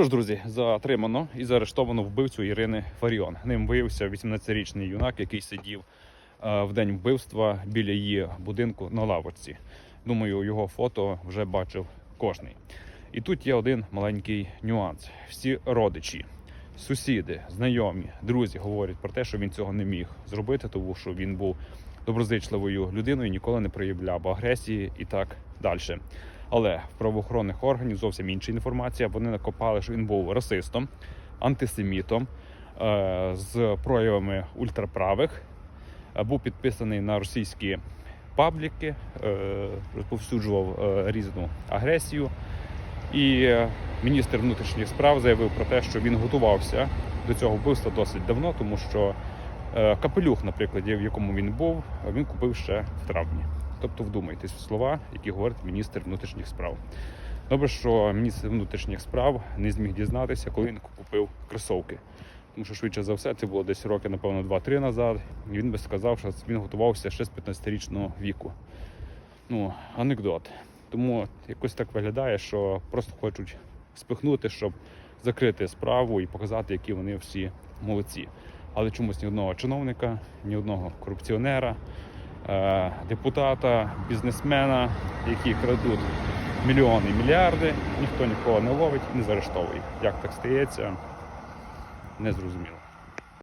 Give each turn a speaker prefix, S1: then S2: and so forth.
S1: Тож, друзі, затримано і заарештовано вбивцю Ірини Фаріон. Ним виявився 18-річний юнак, який сидів е, в день вбивства біля її будинку на лавочці. Думаю, його фото вже бачив кожний. І тут є один маленький нюанс: всі родичі, сусіди, знайомі, друзі говорять про те, що він цього не міг зробити, тому що він був доброзичливою людиною, ніколи не проявляв агресії і так далі. Але в правоохоронних органів зовсім інша інформація. Вони накопали, що він був расистом, антисемітом е, з проявами ультраправих, е, був підписаний на російські пабліки, е, розповсюджував різну агресію. І міністр внутрішніх справ заявив про те, що він готувався до цього вбивства досить давно, тому що капелюх, наприклад, в якому він був, він купив ще в травні. Тобто вдумайтесь в слова, які говорить міністр внутрішніх справ. Добре, що міністр внутрішніх справ не зміг дізнатися, коли він купив кросовки. Тому що швидше за все це було десь роки, напевно, 2-3 назад. І він би сказав, що він готувався ще з 15-річного віку. Ну, анекдот. Тому якось так виглядає, що просто хочуть спихнути, щоб закрити справу і показати, які вони всі молодці. Але чомусь ні одного чиновника, ні одного корупціонера, е, депутата, бізнесмена, які крадуть мільйони і мільярди, ніхто нікого не ловить і не заарештовує. Як так стається, не зрозуміло.